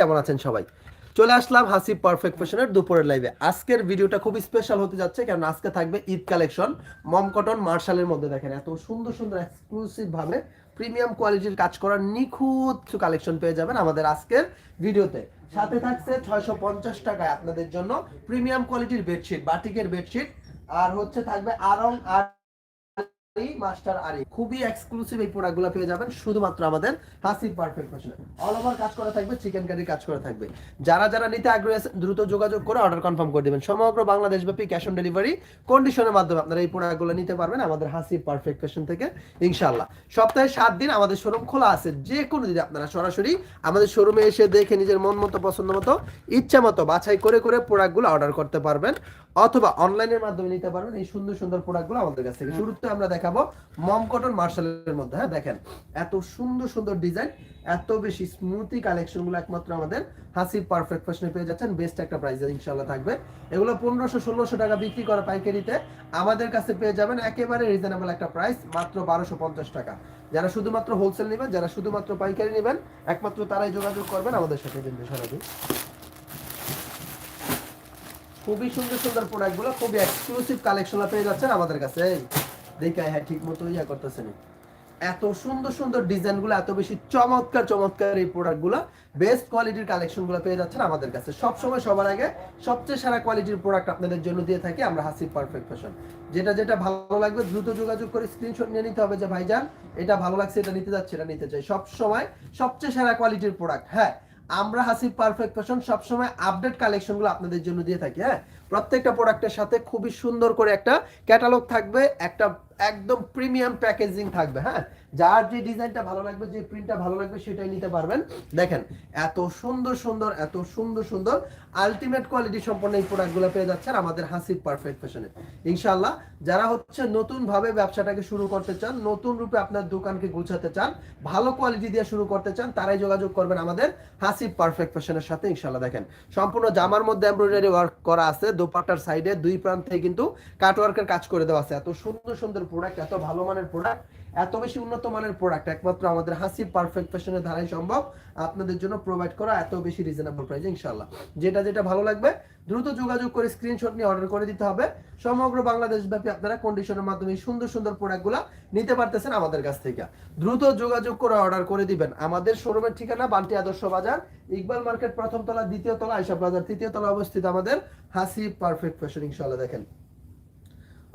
কেমন আছেন সবাই? চলে আসলাম হাসি পারফেক্ট ফ্যাশনের দুপুরের লাইভে আজকের ভিডিওটা খুব স্পেশাল হতে যাচ্ছে কারণ আজকে থাকবে ঈদ কালেকশন মম কটন মার্শালের মধ্যে দেখেন, এত সুন্দর সুন্দর এক্সক্লুসিভ ভাবে প্রিমিয়াম কোয়ালিটির কাজ করার নিখুঁত কালেকশন পেয়ে যাবেন আমাদের আজকের ভিডিওতে সাথে থাকছে ছয়শো পঞ্চাশ টাকায় আপনাদের জন্য প্রিমিয়াম কোয়ালিটির বেডশিট বাটিকের বেডশিট আর হচ্ছে থাকবে আরং আর মাস্টার খুবই এক্সক্লুসিভ এই প্রোডাক্টগুলো পেয়ে যাবেন, শুধুমাত্র আমাদের পারফেক্ট ফ্যাশনে অল ওভার কাজ করা থাকবে চিকেন কারি কাজ করা থাকবে। যারা যারা নিতে আগ্রহী আছেন, দ্রুত যোগাযোগ করে অর্ডার কনফার্ম করে দিবেন। সমগ্র বাংলাদেশ ব্যাপী ক্যাশ অন ডেলিভারি কন্ডিশনের মাধ্যমে আপনারা এই প্রোডাক্টগুলো নিতে পারবেন আমাদের পারফেক্ট ফ্যাশন থেকে, ইনশাআল্লাহ। সপ্তাহে সাত দিন আমাদের শোরুম খোলা আছে যে কোনো দিন আপনারা সরাসরি আমাদের শোরুমে এসে দেখে নিজের মন মতো, পছন্দ মতো, ইচ্ছা মতো বাছাই করে করে প্রোডাক্টগুলো অর্ডার করতে পারবেন, অথবা অনলাইনের মাধ্যমে নিতে পারবেন। এই সুন্দর সুন্দর প্রোডাক্টগুলো আমাদের কাছ থেকে। শুরুতে আমরা দেখাবো মম কটন মার্শালের মধ্যে হ্যাঁ দেখেন, এত সুন্দর সুন্দর ডিজাইন, এত বেশি স্মুথি কালেকশনগুলো একমাত্র আমাদের হাসি পারফেক্ট ফ্যাশনে পেয়ে যাচ্ছেন বেস্ট একটা প্রাইসে ইনশাল্লাহ থাকবে। এগুলো পনেরোশো, ষোলোশো টাকা বিক্রি করা পাইকারিতে আমাদের কাছে পেয়ে যাবেন একেবারে রিজনেবল একটা প্রাইস মাত্র বারোশো পঞ্চাশ টাকা। যারা শুধুমাত্র হোলসেল নেবেন, যারা শুধুমাত্র পাইকারি নেবেন, একমাত্র তারাই যোগাযোগ করবেন আমাদের সাথে কিন্তু সারাদিন খুবই সুন্দর সুন্দর প্রোডাক্টগুলো, খুবই এক্সক্লুসিভ কালেকশন পেয়ে যাচ্ছেন আমাদের কাছে। দেখে হ্যাঁ ঠিক মতো ইয়া করতেছেন এত সুন্দর সুন্দর ডিজাইনগুলো এত বেশি চমৎকার চমৎকার এই প্রোডাক্টগুলো বেস্ট কোয়ালিটির কালেকশনগুলো পেয়ে যাচ্ছেন আমাদের কাছে। সব সময় সবার আগে সবচেয়ে সেরা কোয়ালিটির প্রোডাক্ট আপনাদের জন্য দিয়ে থাকি আমরা হাসি পারফেক্ট ফ্যাশন যেটা যেটা ভালো লাগবে, দ্রুত যোগাযোগ করে স্ক্রিনশট নিয়ে নিতে হবে যে, ভাইজান, এটা ভালো লাগছে, এটা নিতে যাচ্ছে, এটা নিতে চাই। সব সময় সবচেয়ে সেরা কোয়ালিটির প্রোডাক্ট হ্যাঁ আমরা হাসিব পারফেক্ট ফ্যাশন সবসময় আপডেট কালেকশনগুলো আপনাদের জন্য দিয়ে থাকি হ্যাঁ। প্রত্যেকটা প্রোডাক্টের সাথে খুবই সুন্দর করে একটা ক্যাটালগ থাকবে, একটা একদম প্রিমিয়াম প্যাকেজিং থাকবে হ্যাঁ? যার যে ডিজাইনটা ভালো লাগবে, যে প্রিন্টটা ভালো লাগবে, সেটাই নিতে পারবেন। দেখেন, এত সুন্দর সুন্দর, এত সুন্দর সুন্দর আলটিমেট কোয়ালিটি সম্পন্ন এই প্রোডাক্টগুলো পেয়ে যাচ্ছেন আমাদের হাসিব পারফেক্ট ফ্যাশনে ইনশাআল্লাহ, যারা হচ্ছে নতুন ভাবে ব্যবসাটাকে শুরু করতে চান, নতুন রূপে আপনার দোকানকে গুছাতে চান, ভালো কোয়ালিটি দিয়ে শুরু করতে চান, তারাই যোগাযোগ করবেন আমাদের হাসিব পারফেক্ট ফ্যাশনের সাথে, ইনশাআল্লাহ। দেখেন, সম্পূর্ণ জামার মধ্যে এমব্রয়ডারি ওয়ার্ক করা আছে দোপাট্টার সাইডে দুই প্রান্তে কিন্তু কাটওয়ার্কের কাজ করে দেওয়া আছে। এত সুন্দর সুন্দর প্রোডাক্ট এত ভালো মানের প্রোডাক্ট এত বেশি উন্নত মানের প্রোডাক্ট একমাত্র আমাদের হাসি পারফেক্ট ফ্যাশনের ধারাই সম্ভব। আপনাদের জন্য প্রোভাইড করা এত বেশি রিজনেবল প্রাইসে ইনশাআল্লাহ। যেটা যেটা ভালো লাগবে, দ্রুত যোগাযোগ করে স্ক্রিনশট নিয়ে অর্ডার করে দিতে হবে। সমগ্র বাংলাদেশ ব্যাপী আপনারা কন্ডিশনের মাধ্যমে সুন্দর সুন্দর প্রোডাক্টগুলো নিতে পারতেছেন আমাদের কাছ থেকে। দ্রুত যোগাযোগ করে অর্ডার করে দিবেন। আমাদের শোরুমের ঠিকানা বান্টি আদর্শ বাজার, ইকবাল মার্কেট প্রথম তলা, দ্বিতীয় তলা আইসা বাজার, তৃতীয় তলা অবস্থিত আমাদের হাসি পারফেক্ট ফ্যাশন ইনশাআল্লাহ দেখেন।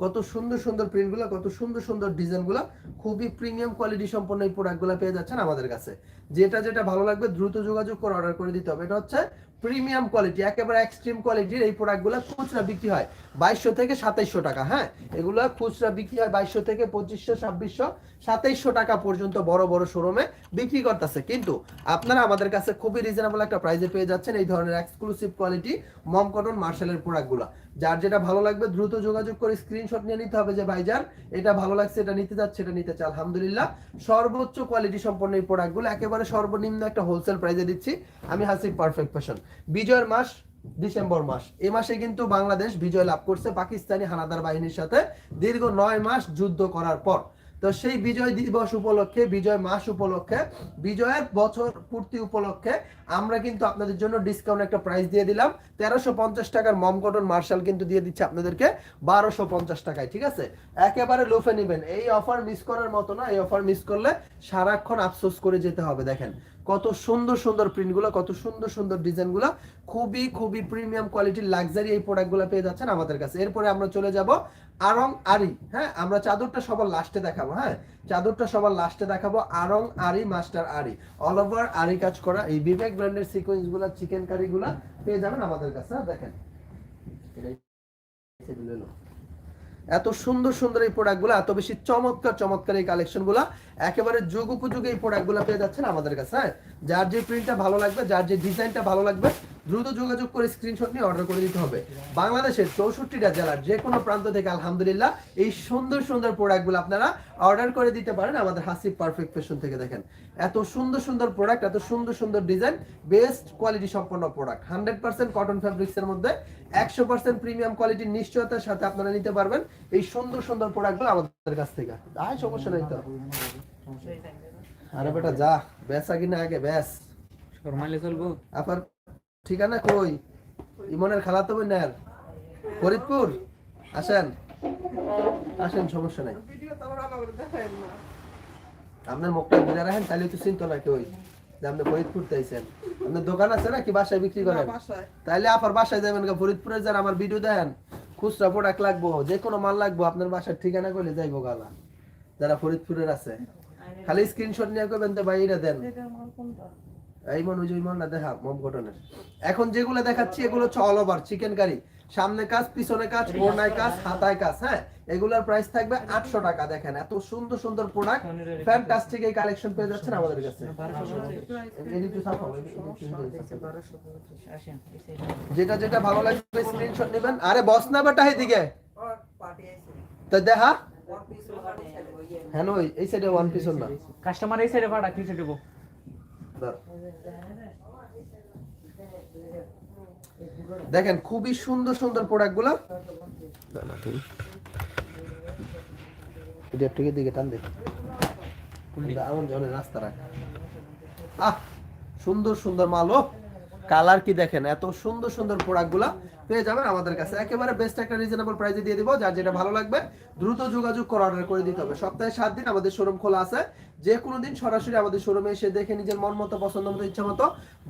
কত সুন্দর সুন্দর প্রিন্টগুলো কত সুন্দর সুন্দর ডিজাইনগুলো, খুবই প্রিমিয়াম কোয়ালিটি সম্পন্ন এই প্রোডাক্টগুলো পেয়ে যাচ্ছেন আমাদের কাছে। যেটা যেটা ভালো লাগবে দ্রুত যোগাযোগ করে অর্ডার করে দিতে হবে। এটা হচ্ছে প্রিমিয়াম কোয়ালিটি একেবারে এক্সট্রিম কোয়ালিটির এই প্রোডাক্টগুলো খুচরা বিক্রি হয় বাইশশো থেকে সাতাইশশো টাকা হ্যাঁ? এগুলো খুচরা বিক্রি হয় বাইশশো থেকে পঁচিশশো, ছাব্বিশশো, সাতাইশশো টাকা পর্যন্ত বড় বড় শোরুমে বিক্রি করতেছে। কিন্তু আপনারা আমাদের কাছে খুবই রিজনেবল একটা প্রাইসে পেয়ে যাচ্ছেন এই ধরনের এক্সক্লুসিভ কোয়ালিটি মম কটন মার্শালের প্রোডাক্টগুলো যার যেটা ভালো লাগবে দ্রুত যোগাযোগ করে স্ক্রিনশট নিয়ে নিতে হবে যে ভাইজান এটা ভালো লাগছে, এটা নিতে যাচ্ছে এটা নিতে চাল আলহামদুলিল্লাহ, সর্বোচ্চ কোয়ালিটি সম্পন্ন এই প্রোডাক্টগুলো একেবারে সর্বনিম্ন একটা হোলসেল প্রাইসে দিচ্ছি। আমি হাসি পারফেক্ট ফ্যাশন বিজয়ের মাস ডিসেম্বর মাস। এই মাসে কিন্তু বাংলাদেশ বিজয় লাভ করছে পাকিস্তানি হানাদার বাহিনীর সাথে। দীর্ঘ নয় মাস যুদ্ধ করার পর। তো সেই বিজয় দিবস উপলক্ষে, বিজয় মাস উপলক্ষে, বিজয়ের বছর পূর্তি উপলক্ষে আমরা কিন্তু আপনাদের জন্য ডিসকাউন্ট একটা প্রাইস দিয়ে দিলাম। তেরোশো পঞ্চাশ টাকার মম কটন মার্শাল কিন্তু দিয়ে দিচ্ছে আপনাদেরকে বারোশো পঞ্চাশ টাকায়, ঠিক আছে? একেবারে লোফে নেবেন। এই অফার মিস করার মতো না, এই অফার মিস করলে সারাক্ষণ আফসোস করে যেতে হবে, দেখেন। কত সুন্দর সুন্দর প্রিন্টগুলো কত সুন্দর সুন্দর ডিজাইনগুলো, খুবই খুবই প্রিমিয়াম কোয়ালিটির লাক্সারি এই প্রোডাক্টগুলো পেয়ে যাচ্ছেন আমাদের কাছে। এরপরে আমরা চলে যাব আরং আরি হ্যাঁ? আমরা চাদরটা সবার লাস্টে দেখাবো হ্যাঁ? চাদরটা সবার লাস্টে দেখাবো আরং আরি মাস্টার আরি। অল ওভার আরি কাজ করা এই বিবেক ব্র্যান্ডের সিকোয়েন্সগুলা চিকেন কারি গুলা পেয়ে যাবেন আমাদের কাছে হ্যাঁ, দেখেন। এত সুন্দর সুন্দর এই প্রোডাক্টগুলো এত বেশি চমৎকার চমৎকার এই কালেকশনগুলো একেবারে যুগ উপযোগী এই প্রোডাক্টগুলো পেয়ে যাচ্ছেন আমাদের কাছে হ্যাঁ? যার যে প্রিন্টটা ভালো লাগবে যার যে ডিজাইনটা ভালো লাগবে দ্রুত যোগাযোগ করে স্ক্রিনশট নিয়ে অর্ডার করে দিতে হবে। বাংলাদেশের চৌষট্টিটা জেলার যে কোনো প্রান্ত থেকে আলহামদুলিল্লাহ এই সুন্দর সুন্দর প্রোডাক্টগুলো আপনারা অর্ডার করে দিতে পারেন আমাদের হাসি পারফেক্ট ফ্যাশন থেকে দেখেন। এত সুন্দর সুন্দর প্রোডাক্ট এত সুন্দর সুন্দর ডিজাইন বেস্ট কোয়ালিটি সম্পন্ন প্রোডাক্ট হান্ড্রেড পার্সেন্ট কটন ফ্যাব্রিক্সের মধ্যে একশো পার্সেন্ট প্রিমিয়াম কোয়ালিটির নিশ্চয়তার সাথে আপনারা নিতে পারবেন এই সুন্দর সুন্দর প্রোডাক্টগুলো আমাদের কাছ থেকে। আয় সমস্যা নেই তো। আরে বেটা যা বেচা কিনা আগে ব্যাস ফরমাইলে চলবো? আপনার ঠিকানা কই? ইমনের খালাতো বোনের ফরিদপুর? আসেন। আসেন সমস্যা নাই। আপনার মুখটা বুঝে রাখেন তাহলে তো চিন্তা না কেউ যে আপনি ফরিদপুর তাইছেন আপনার দোকান আছে না কি বাসায় বিক্রি করেন? তাইলে আপনার বাসায় যাবেন ফরিদপুরে যান আমার ভিডিও দেন খুচরা প্রোডাক্ট লাগবো যে কোনো মাল লাগবো আপনার বাসার ঠিকানা করলে যাইবো গালা যারা ফরিদপুরের আছে। খালি স্ক্রিনশট নিয়ে করবেন তো ভাই এটা দেন এই ওই যে মনটা দেখা মম ঘটনের এখন যেগুলো দেখাচ্ছি এগুলো হচ্ছে অল ওভার চিকেন কারি সামনে কাজ পিছনে কাজ ওড়নায় কাজ হাতায় কাজ হ্যাঁ? এগুলোর প্রাইস থাকবে আটশো টাকা দেখেন এত সুন্দর সুন্দর প্রোডাক্ট ফ্যান্টাস্টিক এই কালেকশন পেয়ে যাচ্ছেন আমাদের কাছে। যেটা যেটা ভালো লাগবে স্ক্রিনশট নেবেন। আরে বস না বেটা এদিকে? তো দেখা। হ্যাঁ ওই এই সাইডে ওয়ান পিস না। কাস্টমার এই সাইডে পাঠা দেবো ধর। দেখেন খুবই সুন্দর সুন্দর প্রোডাক্টগুলো দিকে টান দে। এমন জনের রাস্তা রাখ। আহ, সুন্দর সুন্দর মাল, ও। কালার কি দেখেন? এত সুন্দর সুন্দর প্রোডাক্টগুলা পেয়ে যাবেন আমাদের কাছে। একেবারে বেস্ট একটা রিজনেবল প্রাইসে দিয়ে দিব, যার যেটা ভালো লাগবে, দ্রুত যোগাযোগ করে অর্ডার করে দিতে হবে। সপ্তাহে সাত দিন আমাদের শোরুম খোলা আছে। যে কোনো দিন সরাসরি আমাদের শোরুমে এসে দেখে নিজের মন মতো, পছন্দ মতো, ইচ্ছা মতো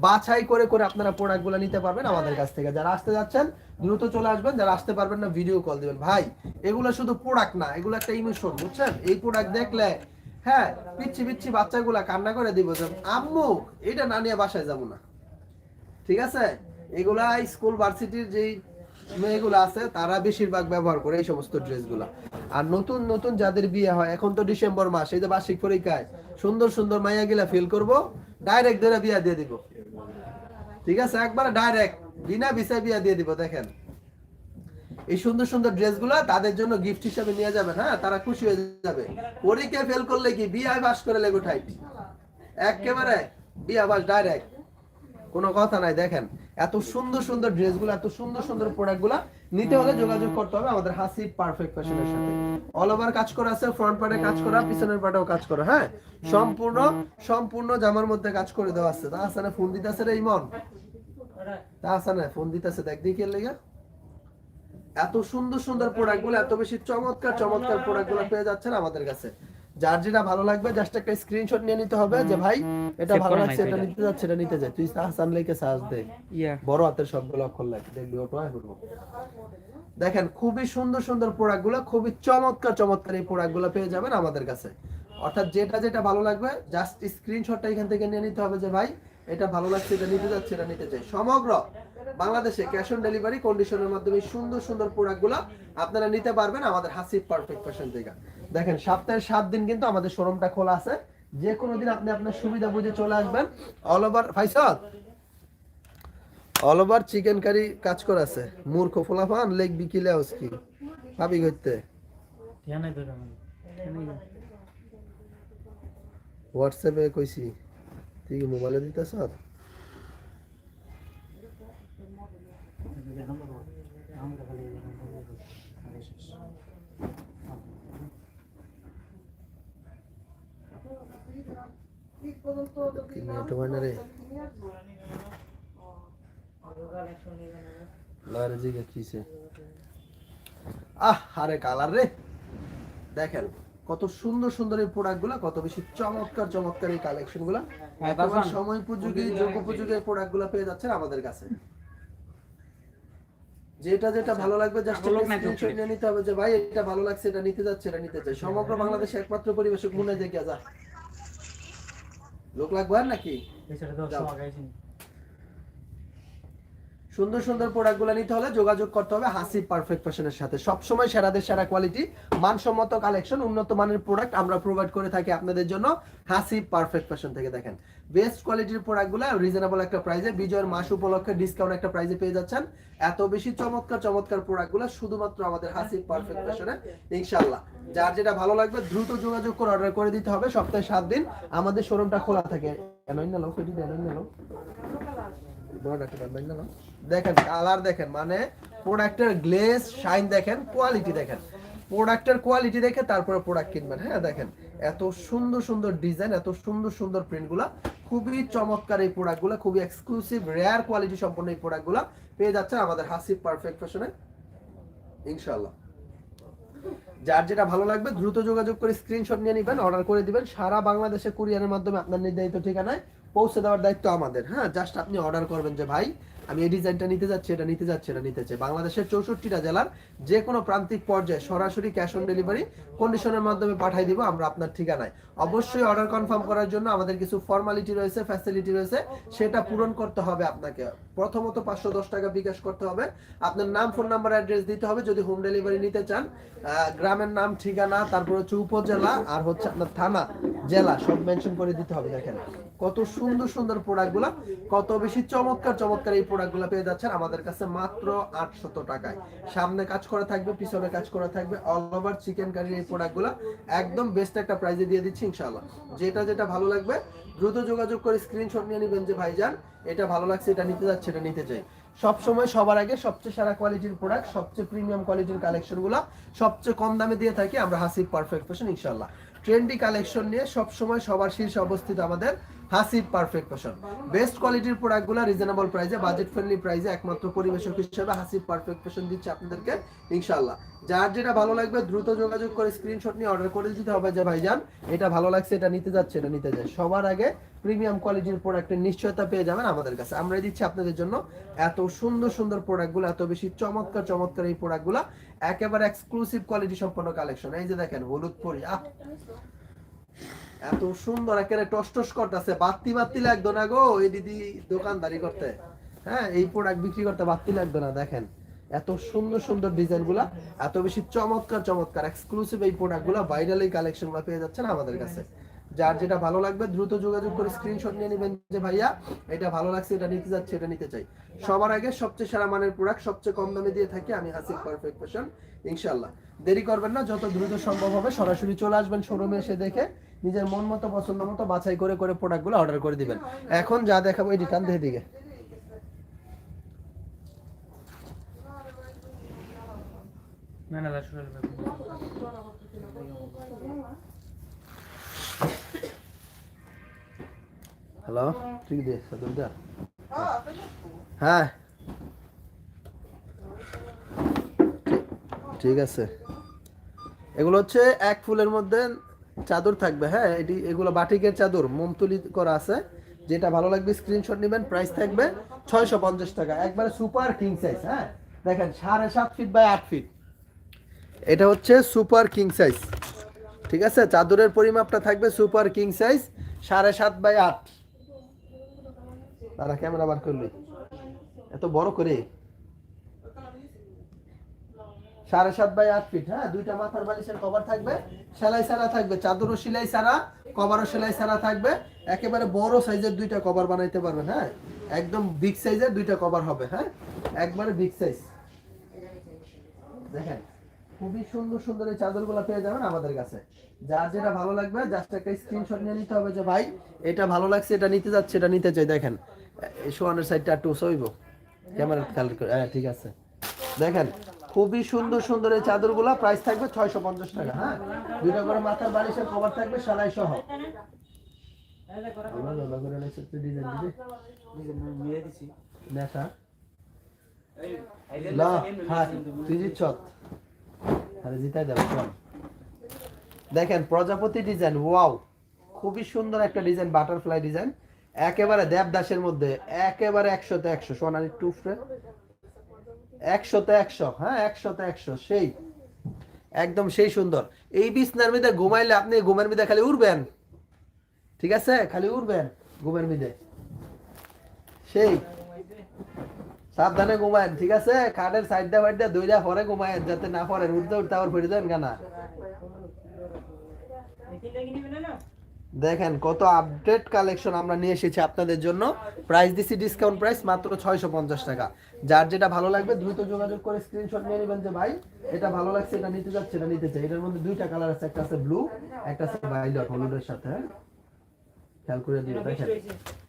বাছাই করে করে আপনারা প্রোডাক্টগুলো নিতে পারবেন আমাদের কাছ থেকে। যারা আসতে যাচ্ছেন, দ্রুত চলে আসবেন। যারা আসতে পারবেন না ভিডিও কল দিবেন। ভাই, এগুলো শুধু প্রোডাক্ট না, এগুলো একটা ইমোশন বুঝছেন? এই প্রোডাক্ট দেখলে হ্যাঁ পিচ্ছি পিচ্ছি বাচ্চাগুলা কান্না করে দিব যে, আম্মু, এটা না নিয়ে বাসায় যাব না। ঠিক আছে? এগুলা স্কুল ভার্সিটির যেই মেয়েগুলো আছে, তারা বেশিরভাগ ব্যবহার করে এই সমস্ত ড্রেসগুলা। আর নতুন নতুন যাদের বিয়ে হয়, এখন তো ডিসেম্বর মাস, এই যে বার্ষিক পরীক্ষায়, সুন্দর সুন্দর মাইয়া গিলা ফিল করব ডাইরেক্ট ধরে বিয়া দিয়ে দিব। ঠিক আছে? একবার ডাইরেক্ট বিনা ভিসায় বিয়া দিয়ে দিব, দেখেন। এই সুন্দর সুন্দর ড্রেসগুলো তাদের জন্য গিফট হিসেবে নিয়ে যাবেন হ্যাঁ? তারা খুশি হয়ে যাবে। পরীক্ষা ফেল করলে কি বিয়ে বাস করে লেগো টাইট একেবারে বিয়া বাস ডাইরেক্ট কোনো কথা নাই, দেখেন। এত সুন্দর সুন্দর ড্রেসগুলো, এত সুন্দর সুন্দর প্রোডাক্টগুলো নিতে হলে যোগাযোগ করতে হবে আমাদের হাসি পারফেক্ট ফ্যাশনের সাথে। অল ওভার কাজ করা আছে ফ্রন্ট পার্টে কাজ করা, পিছনের পার্টেও কাজ করা হ্যাঁ? সম্পূর্ণ সম্পূর্ণ জামার মধ্যে কাজ করে দেওয়া আছে। তা আছে না, ফোন দিতেছে রে ইমন? তা আছে না, ফোন দিতেছে, দেখ, দেখি এর লেগে। এত সুন্দর সুন্দর প্রোডাক্টগুলো এত বেশি চমৎকার চমৎকার প্রোডাক্টগুলো পেয়ে যাচ্ছেন আমাদের কাছে। যার যেটা ভালো লাগবে জাস্ট একটা স্ক্রিনশট নিয়ে নিতে হবে যে ভাই এটা ভালো লাগছে এটা নিতে যাচ্ছে এটা নিতে যায় তুই হাসান লেকে সার্চ দে। ইয়া বড় হাতের সবগুলো অক্ষর লাগে দেখবি ওটা করব দেখেন খুবই সুন্দর সুন্দর প্রোডাক্টগুলো খুবই চমৎকার চমৎকার এই প্রোডাক্টগুলো পেয়ে যাবেন আমাদের কাছে। অর্থাৎ যেটা যেটা ভালো লাগবে জাস্ট স্ক্রিনশটটা এখান থেকে নিয়ে নিতে হবে যে ভাই এটা ভালো লাগছে এটা নিতে যাচ্ছে এটা নিতে চাই। সমগ্র বাংলাদেশে ক্যাশ অন ডেলিভারি কন্ডিশনের মাধ্যমে সুন্দর সুন্দর প্রোডাক্টগুলো আপনারা নিতে পারবেন আমাদের হাসিব পারফেক্ট ফ্যাশন থেকে। দেখেন সপ্তাহের সাত দিন কিন্তু আমাদের শোরুমটা খোলা আছে। যে কোনো দিন আপনি আপনার সুবিধা বুঝে চলে আসবেন। All over Faisal all over chicken curry কাজ করা আছে। মূর্খ ফোলাফান লেগ বিকিলে কি? ভাবি করতে। আমার। হোয়াটসঅ্যাপে কইছি তুই কি মোবাইলে দিতেছ? নেট রে লারে জিগে কিসে আহ আরে কালার রে। দেখেন কত সুন্দর সুন্দর এই প্রোডাক্টগুলা কত বেশি চমৎকার চমৎকার এই কালেকশনগুলা। হ্যাঁ, একেবারে। সময় উপযোগী যোগ উপযোগী প্রোডাক্টগুলা পেয়ে যাচ্ছেন আমাদের কাছে। যেটা যেটা ভালো লাগবে জাস্ট ভালো লাগে না তো স্ক্রিনশট নিয়ে নিতে হবে যে ভাই এটা ভালো লাগছে এটা নিতে যাচ্ছে এটা নিতে চাই। সমগ্র বাংলাদেশে একমাত্র পরিবেশক মনে দেখে যা। লোক লাগবে আর নাকি এছাড়া তো যাও। সময় গাইছি সুন্দর সুন্দর প্রোডাক্টগুলো নিতে হলে যোগাযোগ করতে হবে হাসি পারফেক্ট ফ্যাশনের সাথে। সবসময় সেরাদের সেরা কোয়ালিটি মানসম্মত কালেকশন উন্নত মানের প্রোডাক্ট আমরা প্রোভাইড করে থাকি আপনাদের জন্য হাসি পারফেক্ট ফ্যাশন থেকে দেখেন। বেস্ট কোয়ালিটির প্রোডাক্টগুলো রিজনেবল একটা প্রাইসে বিজয়ের মাস উপলক্ষে ডিসকাউন্ট একটা প্রাইসে পেয়ে যাচ্ছেন। এত বেশি চমৎকার চমৎকার প্রোডাক্টগুলো শুধুমাত্র আমাদের হাসি পারফেক্ট ফ্যাশনে ইনশাল্লাহ যার যেটা ভালো লাগবে দ্রুত যোগাযোগ করে অর্ডার করে দিতে হবে সপ্তাহে সাত দিন। আমাদের শোরুমটা খোলা থাকে। এনই না লোক এটি এনই না লোক দেখেন কালার দেখেন মানে প্রোডাক্টের গ্লেজ শাইন দেখেন কোয়ালিটি দেখেন। প্রোডাক্টের কোয়ালিটি দেখে তারপরে প্রোডাক্ট কিনবেন। হ্যাঁ দেখেন, এত সুন্দর সুন্দর ডিজাইন এত সুন্দর সুন্দর প্রিন্টগুলা খুবই চমৎকার এই প্রোডাক্টগুলো খুবই এক্সক্লুসিভ রেয়ার কোয়ালিটি সম্পন্ন এই প্রোডাক্টগুলো পেয়ে যাচ্ছেন আমাদের হাসিব পারফেক্ট ফ্যাশনে ইনশাল্লাহ যার যেটা ভালো লাগবে, দ্রুত যোগাযোগ করে স্ক্রিনশট নিয়ে নেবেন অর্ডার করে দিবেন। সারা বাংলাদেশে কুরিয়ারের মাধ্যমে আপনার নির্ধারিত ঠিকানায় পৌঁছে দেওয়ার দায়িত্ব আমাদের। হ্যাঁ জাস্ট আপনি অর্ডার করবেন যে, ভাই আমি এই ডিজাইনটা নিতে যাচ্ছি, এটা নিতে যাচ্ছি, এটা নিতে চাই। বাংলাদেশের চৌষট্টিটা জেলার যে কোনো প্রান্তিক পর্যায়ে সরাসরি ক্যাশ অন ডেলিভারি কন্ডিশনের মাধ্যমে পাঠিয়ে দিব আমরা আপনার ঠিকানায়। অবশ্যই অর্ডার কনফার্ম করার জন্য আমাদের কিছু ফর্মালিটি রয়েছে ফ্যাসিলিটি রয়েছে, সেটা পূরণ করতে হবে আপনাকে। প্রথমত পাঁচশো দশ টাকা বিকাশ করতে হবে। আপনার নাম ফোন নাম্বার অ্যাড্রেস দিতে হবে। যদি হোম ডেলিভারি নিতে চান গ্রামের নাম, ঠিকানা, তারপর হচ্ছে উপজেলা আর হচ্ছে আপনার থানা, জেলা, সব মেনশন করে দিতে হবে। দেখেন, কত সুন্দর সুন্দর প্রোডাক্টগুলো কত বেশি চমৎকার চমৎকার এই প্রোডাক্টগুলো পেয়ে যাচ্ছেন আমাদের কাছে মাত্র আটশত টাকায়। সামনে কাজ করা থাকবে, পিছনে কাজ করা থাকবে অল ওভার চিকেন কারির এই প্রোডাক্টগুলো একদম বেস্ট একটা প্রাইজে দিয়ে দিচ্ছি, ইনশাআল্লাহ। যেটা যেটা ভালো লাগবে, দ্রুত যোগাযোগ করে স্ক্রিনশট নিয়ে নেবেন যে ভাইজান, এটা ভালো লাগছে, এটা নিতে যাচ্ছে, এটা নিতে চাই। সব সময় সবার আগে সবচেয়ে সেরা কোয়ালিটির প্রোডাক্ট সবচেয়ে প্রিমিয়াম কোয়ালিটির কালেকশনগুলো সবচেয়ে কম দামে দিয়ে থাকি আমরা হাসিব পারফেক্ট ফ্যাশন ইনশাআল্লাহ। ট্রেন্ডি কালেকশন নিয়ে সবসময় সবার শীর্ষে অবস্থিত আমাদের হাসিব পারফেক্ট ফ্যাশন বেস্ট কোয়ালিটির প্রোডাক্টগুলো রিজনেবল প্রাইসে বাজেট ফ্রেন্ডলি প্রাইসে একমাত্র পরিবেশক হিসেবে হাসিব পারফেক্ট ফ্যাশন দিচ্ছে আপনাদেরকে, ইনশাআল্লাহ। যার যেটা ভালো লাগবে, দ্রুত যোগাযোগ করে স্ক্রিনশট নিয়ে অর্ডার করে দিতে হবে যে ভাইজান, এটা ভালো লাগছে, এটা নিতে যাচ্ছে, এটা নিতে যায়। সবার আগে প্রিমিয়াম কোয়ালিটির প্রোডাক্টের নিশ্চয়তা পেয়ে যাবেন আমাদের কাছে। আমরা দিচ্ছি আপনাদের জন্য এত সুন্দর সুন্দর প্রোডাক্টগুলো এত বেশি চমৎকার চমৎকার এই প্রোডাক্টগুলো একেবারে এক্সক্লুসিভ কোয়ালিটি সম্পন্ন কালেকশন এই যে দেখেন, হলুদ পরি, আহ! এত সুন্দর একেবারে টস টস করতেছে। বাত্তি বাত্তি লাগতো না গো, এই দিদি দোকানদারি করতে। হ্যাঁ এই প্রোডাক্ট বিক্রি করতে বাত্তি লাগতো না, দেখেন। এত সুন্দর সুন্দর ডিজাইনগুলা, এত বেশি চমৎকার চমৎকার এক্সক্লুসিভ এই প্রোডাক্টগুলা ভাইরাল এই কালেকশনগুলা পেয়ে যাচ্ছেন আমাদের কাছে। যার যেটা ভালো লাগবে, দ্রুত যোগাযোগ করে স্ক্রিনশট নিয়ে নেবেন যে ভাইয়া, এটা ভালো লাগছে, এটা নিতে যাচ্ছে, এটা নিতে চাই। সবার আগে সবচেয়ে সেরা মানের প্রোডাক্ট সবচেয়ে কম দামে দিয়ে থাকি আমি হাসিব পারফেক্ট ফ্যাশন ইনশাআল্লাহ। দেরি করবেন না, যত দ্রুত সম্ভব হবে সরাসরি চলে আসবেন শোরুমে এসে দেখে। নিজের মন মতো পছন্দ মতো বাছাই করে করে প্রোডাক্টগুলো অর্ডার করে দিবেন। এখন যা দেখাবো এই টান দিয়ে দিকে। হ্যালো ঠিক দিয়ে সদর দা। হ্যাঁ। ঠিক আছে। এগুলো হচ্ছে এক ফুলের মধ্যে চাদর থাকবে হ্যাঁ? এটি, এগুলো বাটিকের চাদর মোমতুলি করা আছে। যেটা ভালো লাগবে স্ক্রিনশট নেবেন প্রাইস থাকবে ছয়শো পঞ্চাশ টাকা। একবারে সুপার কিং সাইজ হ্যাঁ? দেখেন, সাড়ে সাত ফিট বাই আট ফিট এটা হচ্ছে সুপার কিং সাইজ ঠিক আছে? চাদরের পরিমাপটা থাকবে সুপার কিং সাইজ সাড়ে সাত বাই আট। তারা ক্যামেরা বার করলি। এত বড় করে? সাড়ে সাত বাই আট ফিট হ্যাঁ? দুইটা মাথার বালিশের কভার থাকবে, সেলাই সারা থাকবে, চাদরও সেলাই সারা কভারও সেলাই সারা থাকবে। একেবারে বড় সাইজের দুইটা কভার বানাইতে পারবেন হ্যাঁ? একদম বিগ সাইজের দুইটা কভার হবে হ্যাঁ? একবারে বিগ সাইজ দেখেন, খুবই সুন্দর সুন্দর এই চাদরগুলো পেয়ে যাবেন আমাদের কাছে। যার যেটা ভালো লাগবে জাস্ট একটা স্ক্রিনশট নিয়ে নিতে হবে যে, ভাই, এটা ভালো লাগছে, এটা নিতে যাচ্ছে, এটা নিতে চাই। দেখেন সোয়ানের সাইডটা একটু সইব ক্যামেরা খেয়াল হ্যাঁ ঠিক আছে। দেখেন খুবই সুন্দর সুন্দর এই চাদরগুলো প্রাইস থাকবে ছয়শো পঞ্চাশ টাকা হ্যাঁ? দুইটা করে মাথার বালিশের কভার থাকবে, সেলাই সহ। দেখেন, প্রজাপতি ডিজাইন ওয়াও খুবই সুন্দর একটা ডিজাইন বাটারফ্লাই ডিজাইন একেবারে দেবদাসের মধ্যে, একেবারে একশোতে একশো, সোনালি টুফরে একশোতে একশো হ্যাঁ একশোতে একশো, সেই। একদম সেই সুন্দর। এই বিছনার মধ্যে ঘুমাইলে আপনি ঘুমের মধ্যে খালি উড়বেন। ঠিক আছে? খালি উড়বেন ঘুমের মধ্যে। সেই। সাবধানে ঘুমায়েন, ঠিক আছে? খাটের সাইড দিয়ে ফাইড দুইটা পরে ঘুমায়েন, যাতে না পরে উঠতে উঠতে আবার ফিরে যান কেনা? দেখেন কত আপডেট কালেকশন আমরা নিয়ে এসেছি আপনাদের জন্য। প্রাইস দিছি ডিসকাউন্ট প্রাইস মাত্র ছয়শো পঞ্চাশ টাকা। যার যেটা ভালো লাগবে দ্রুত যোগাযোগ করে স্ক্রিনশট নিয়ে নেবেন যে ভাই, এটা ভালো লাগছে, এটা নিতে যাচ্ছে, এটা নিতে চাই। এটার মধ্যে দুইটা কালার আছে, একটা আছে ব্লু একটা আছে ভাইলট হলুদের সাথে হ্যাঁ?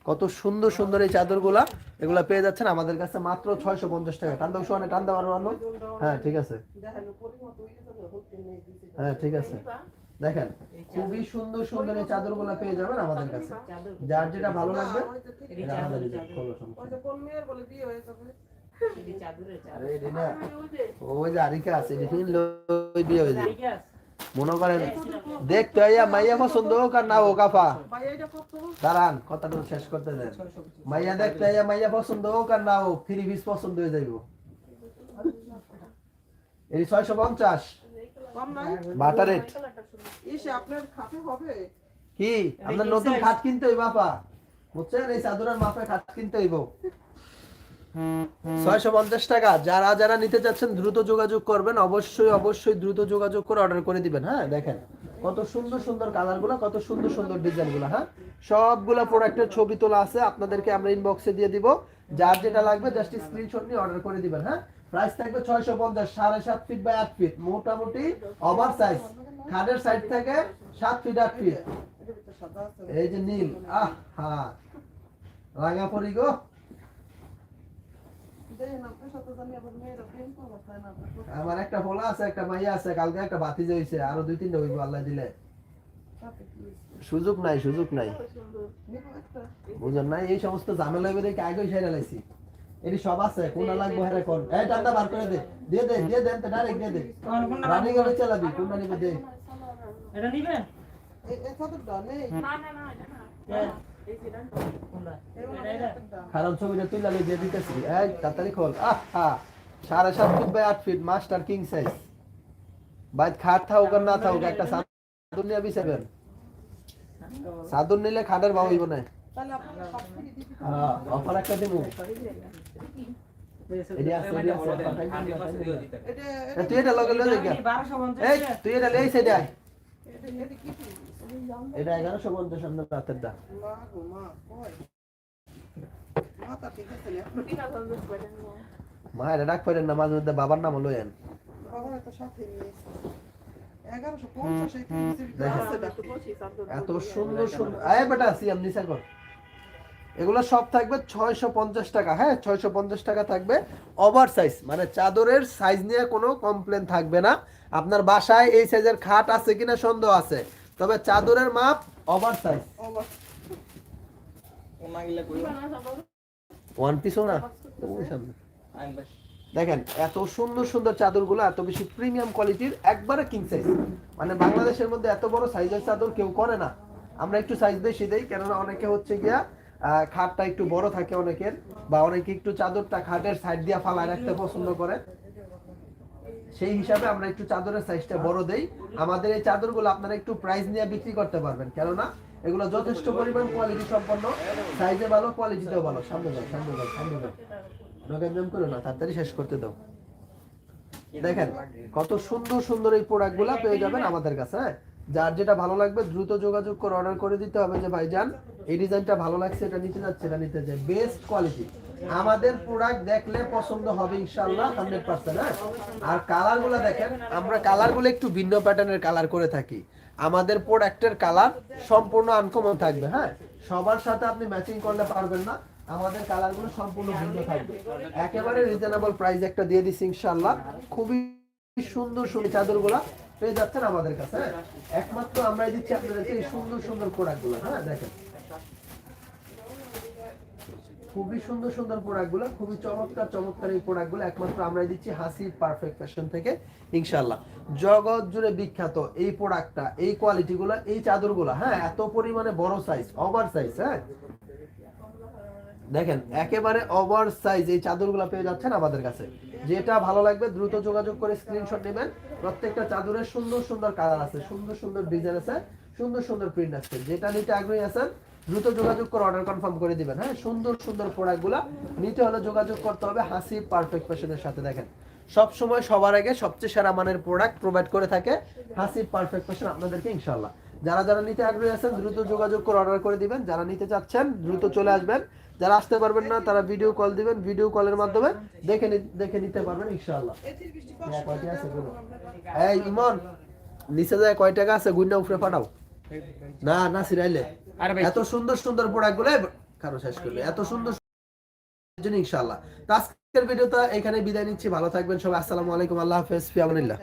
কত সুন্দর সুন্দর এই চাদরগুলা, এগুলা পেয়ে যাচ্ছেন আমাদের কাছে মাত্র ছয়শো পঞ্চাশ টাকা। টান দাও হ্যাঁ ঠিক আছে। হ্যাঁ ঠিক আছে। দেখেন খুবই সুন্দর সুন্দর এই চাদরগুলো পেয়ে যাবেন আমাদের কাছে। যার যেটা ভালো লাগবে মনে করেন দেখতে আইয়া মাইয়া পছন্দ হোক আর না হোক আফা। দাঁড়ান কথাটা শেষ করতে দেন। মাইয়া দেখতে আইয়া মাইয়া পছন্দ হোক আর না হোক পিস পছন্দ হয়ে যাইব। এই ছয়শো পঞ্চাশ। Bata rate. কি? আপনার নতুন খাট কিনতে হইব আপা। বুঝছেন? এই চাদরের মাপে খাট কিনতে হইব। ছয়শো পঞ্চাশ টাকা। যারা যারা নিতে চাচ্ছেন দ্রুত যোগাযোগ করবেন। অবশ্যই অবশ্যই দ্রুত যোগাযোগ করে অর্ডার করে দিবেন হ্যাঁ? দেখেন কত সুন্দর সুন্দর কালারগুলা কত সুন্দর সুন্দর ডিজাইনগুলা হ্যাঁ? সবগুলা প্রোডাক্টের ছবি তোলা আছে। আপনাদেরকে আমরা ইনবক্সে দিয়ে দিব। যার যেটা লাগবে জাস্ট স্ক্রিনশট নিয়ে অর্ডার করে দিবেন হ্যাঁ? প্রাইস থাকবে ছয়শো পঞ্চাশ সাড়ে সাত ফিট বাই আট ফিট মোটামুটি ওভার সাইজ খাটের সাইড থেকে সাত ফিট আট ফিট এই যে নীল আহ। হা রাঙা পরি গো। আমার একটা ফোলা আছে একটা মাইয়া আছে কালকে একটা বাতি হইছে আরও দুই তিনটা হইব আল্লাহ দিলে। সুযোগ নাই সুযোগ নাই। বুঝেন নাই? এই সমস্ত ঝামেলা দেখে আগে সেরে লাইছি? এটি সব আছে কোনটা লাগবে হেরে কোন? এই টান্ডা বার করে দে দিয়ে দে দিয়ে দেন তো ডাইরেক্ট দিয়ে দে। রানিং করে? চালাবি কোনটা নিবে দে। এটা নিবে? কারণ ছবিটা তুইলা লই দিয়ে দিতেছি। এই তাড়াতাড়ি খোল। আহ হা সাড়ে সাত ফিট বাই আট ফিট মাস্টার কিং সাইজ খাট থাকুক আর না থাকুক একটা সাদুর নিয়ে বিছাবেন সাদুর নিলে খাটের ভাব হইব না। অফার একটা দেবো? এডি আছে? এডি আছে এ, তুই এটা লগে লগে তুই এটা লেই সাইডে এটা এগারোশো পঞ্চাশ আপনার রাতের দা মা এটা ডাক পারেন না মাঝে মধ্যে বাবার নাম লইয়েন এত সুন্দর সুন্দর আয় বেটা সিএম নিসা কর। এগুলো সব থাকবে ছয়শো পঞ্চাশ টাকা হ্যাঁ ছয়শো পঞ্চাশ টাকা থাকবে। ওভার সাইজ মানে চাদরের সাইজ নিয়ে কোনো কমপ্লেন থাকবে না। আপনার বাসায় এই সাইজের খাট আছে কিনা সন্দেহ আছে। তবে চাদরের মাপ ওভার সাইজ ওয়ান পিসও না? দেখেন, এত সুন্দর সুন্দর চাদরগুলো, এত বেশি প্রিমিয়াম কোয়ালিটির একবারে কিং সাইজ মানে বাংলাদেশের মধ্যে এত বড় সাইজের চাদর কেউ করে না। আমরা একটু সাইজ বেশি দেই, কেননা অনেকে হচ্ছে গিয়া খাটটা একটু বড় থাকে অনেকের, বা অনেকে একটু চাদরটা খাটের সাইড দিয়ে ফালায় রাখতে পছন্দ করে। সেই হিসাবে আমরা একটু চাদরের সাইজটা বড় দেই। আমাদের এই চাদরগুলো আপনারা একটু প্রাইস নিয়ে বিক্রি করতে পারবেন, কেননা এগুলো যথেষ্ট পরিমাণ কোয়ালিটি সম্পন্ন সাইজে ভালো কোয়ালিটিতেও ভালো। সামনে যাও সামনে যাও সামনে যাও। নগাম করো না, তাড়াতাড়ি শেষ করতে দাও। দেখেন, কত সুন্দর সুন্দর এই প্রোডাক্টগুলো পেয়ে যাবেন আমাদের কাছে হ্যাঁ? যার যেটা ভালো লাগবে, দ্রুত যোগাযোগ করে অর্ডার করে দিতে হবে যে, ভাইজান, এই ডিজাইনটা ভালো লাগছে, এটা নিতে যাচ্ছে, এটা নিতে চাই বেস্ট কোয়ালিটি আমাদের প্রোডাক্ট দেখলে পছন্দ হবে ইনশাআল্লাহ হান্ড্রেড পার্সেন্ট হ্যাঁ? আর কালারগুলো দেখেন, আমরা কালারগুলো একটু ভিন্ন প্যাটার্নের কালার করে থাকি। আমাদের প্রোডাক্টের কালার সম্পূর্ণ আনকমন থাকবে হ্যাঁ? সবার সাথে আপনি ম্যাচিং করলে পারবেন না, আমাদের কালারগুলো সম্পূর্ণ ভিন্ন থাকবে। একেবারে রিজনেবল প্রাইস একটা দিয়ে দিচ্ছি ইনশাআল্লাহ। খুবই সুন্দর সুন্দর চাদরগুলা পেয়ে যাচ্ছেন আমাদের কাছে? একমাত্র আমরাই দিচ্ছি আপনাদেরকে এই সুন্দর সুন্দর প্রোডাক্টগুলো। হ্যাঁ দেখেন। খুবই সুন্দর সুন্দর প্রোডাক্টগুলো, খুবই চমৎকার চমৎকার এই প্রোডাক্টগুলো একমাত্র আমরাই দিচ্ছি হাসি পারফেক্ট ফ্যাশন থেকে ইনশাল্লাহ জগৎ জুড়ে বিখ্যাত এই প্রোডাক্টটা এই কোয়ালিটি গুলো, এই চাদরগুলো হ্যাঁ এত পরিমাণে বড় সাইজ ওভার সাইজ হ্যাঁ। দেখেন, একেবারে ওভার সাইজ এই চাদরগুলো পেয়ে যাচ্ছেন আমাদের কাছে। যেটা ভালো লাগবে, দ্রুত যোগাযোগ করে স্ক্রিনশট নেবেন। প্রত্যেকটা চাদরের সুন্দর সুন্দর কালার আছে, সুন্দর সুন্দর ডিজাইন আছে, সুন্দর সুন্দর প্রিন্ট আছে। যেটা নিতে আগ্রহী আছেন, দ্রুত যোগাযোগ করে অর্ডার কনফার্ম করে দিবেন হ্যাঁ? সুন্দর সুন্দর প্রোডাক্টগুলো নিতে হলে যোগাযোগ করতে হবে হাসি পারফেক্ট ফ্যাশনের সাথে, দেখেন। সব সময় সবার আগে সবচেয়ে সেরা মানের প্রোডাক্ট প্রোভাইড করে থাকে হাসি পারফেক্ট ফ্যাশন আপনাদেরকে, ইনশাআল্লাহ। যারা যারা নিতে আগ্রহী আছেন, দ্রুত যোগাযোগ করে অর্ডার করে দিবেন। যারা নিতে চাচ্ছেন, দ্রুত চলে আসবেন। যারা আসতে পারবেন না তারা ভিডিও কল দিবেন। ভিডিও কলের মাধ্যমে দেখে দেখে নিতে পারবেন ইনশাআল্লাহ। হ্যাঁ? এই ইমন নিচে যায় কয় টাকা আছে? গুইনা উপরে পাঠাও। না না সিরাইলে। এত সুন্দর সুন্দর প্রোডাক্টগুলো কারও শেষ করবে। এত সুন্দর ইনশাআল্লাহ। তো আজকের ভিডিওটা এখানে বিদায় নিচ্ছি। ভালো থাকবেন সবাই। আসসালামু আলাইকুম। আল্লাহ হাফেজ। ফিয়ামানিল্লাহ